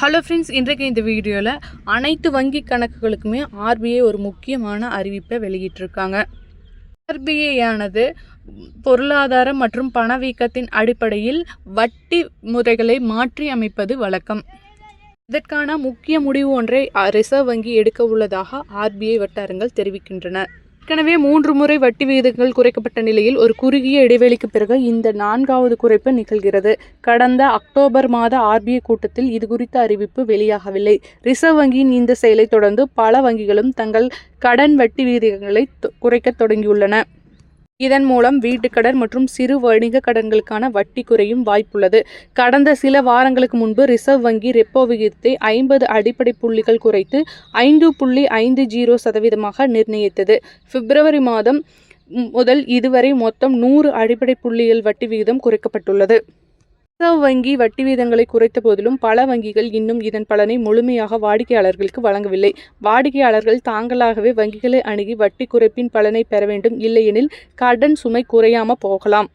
Hello friends இன்றைக்கு இந்த வீடியோவில் அனைத்து வங்கி கணக்குகளுக்குமே ஆர்பிஐ ஒரு முக்கியமான அறிவிப்பை வெளியிட்டிருக்காங்க. ஆர்பிஐ ஆனது பொருளாதார மற்றும் பணவீக்கத்தின் அடிப்படையில் வட்டி முறைகளை மாற்றி அமைப்பது வழக்கம். இதற்கான முக்கிய முடிவு ஒன்றை ரிசர்வ் வங்கி எடுக்க உள்ளதாக ஆர்பிஐ வட்டாரங்கள் தெரிவிக்கின்றன. ஏற்கனவே மூன்று முறை வட்டி விகிதங்கள் குறைக்கப்பட்ட நிலையில் ஒரு குறுகிய இடைவெளிக்கு பிறகு இந்த நான்காவது குறைப்பு நிகழ்கிறது. கடந்த அக்டோபர் மாத ஆர்பிஐ கூட்டத்தில் இது குறித்த அறிவிப்பு வெளியாகவில்லை. ரிசர்வ் வங்கியின் இந்த செயலை தொடர்ந்து பல வங்கிகளும் தங்கள் கடன் வட்டி விகிதங்களை தொ- குறைக்கத் தொடங்கியுள்ளன. இதன் மூலம் வீட்டுக்கடன் மற்றும் சிறு வணிக கடன்களுக்கான வட்டி குறையும் வாய்ப்புள்ளது. கடந்த சில வாரங்களுக்கு முன்பு ரிசர்வ் வங்கி ரெப்போ விகிதத்தை ஐம்பது அடிப்படை புள்ளிகள் குறைத்து ஐந்து புள்ளி ஐந்து ஜீரோ சதவீதமாக நிர்ணயித்தது. பிப்ரவரி மாதம் முதல் இதுவரை மொத்தம் நூறு அடிப்படை புள்ளிகள் வட்டி விகிதம் குறைக்கப்பட்டுள்ளது. ரிசர்வ் வங்கி வட்டி வீதங்களை குறைத்த போதிலும் பல வங்கிகள் இன்னும் இதன் பலனை முழுமையாக வாடிக்கையாளர்களுக்கு வழங்கவில்லை. வாடிக்கையாளர்கள் தாங்களாகவே வங்கிகளை அணுகி வட்டி குறைப்பின் பலனை பெற வேண்டும். இல்லையெனில் கடன் சுமை குறையாம போகலாம்.